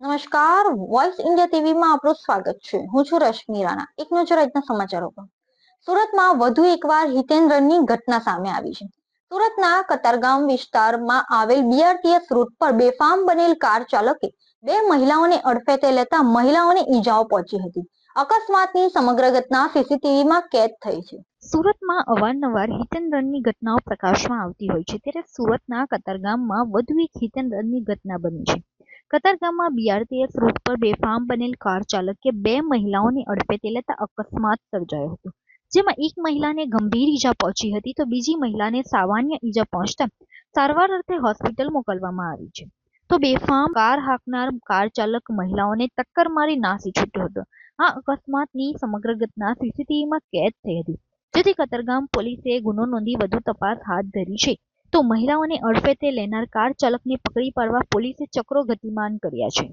નમસ્કાર voice India ટીવીમાં આપનું સ્વાગત છે. હું છું રશ્મિ રાણા. એક નજર આજના સમાચારો પર સુરતમાં વધુ એકવાર હિતેન્દ્રની ઘટના સામે આવી છે. સુરતના કતારગામ વિસ્તારમાં આવેલ બીઆરટીએસ રૂટ પર બેફામ બનેલ કાર ચાલકે બે મહિલાઓને અડફેટે લેતા મહિલાઓને ઈજાઓ પહોંચી હતી. અકસ્માતની સમગ્ર ઘટના સીસીટીવીમાં કેદ થઈ છે. સુરતમાં અવારનવાર હિતેન્દ્રની ઘટનાઓ પ્રકાશમાં આવતી હોય છે. ત્યારે સુરતના કતારગામમાં વધુ એક હિતેન્દ્રની ઘટના બની છે. કતારગામમાં બીઆરટીએસ રૂટ પર બેફામ બનેલ કાર ચાલકે બે મહિલાઓને અડફેટે લેતા અકસ્માત સર્જાયો હતો. જેમાં એક મહિલાને ગંભીર ઈજા પહોંચી હતી તો બીજી મહિલાને સામાન્ય ઈજા પહોંચતા સારવાર અર્થે હોસ્પિટલ મોકલવામાં આવી છે. તો બેફામ કાર હાંકનાર કાર ચાલક મહિલાઓને ટક્કર મારી નાસી છૂટ્યો હતો. આ અકસ્માતની સમગ્ર ઘટના સીસીટીવીમાં કેદ થઈ હતી. જેથી કતારગામ પોલીસે ગુનો નોંધી વધુ તપાસ હાથ ધરી છે. તો મહિલાઓને અડફેટે લેનાર કાર ચાલકને પકડી પાડવા પોલીસે ચક્રો ગતિમાન કર્યા છે.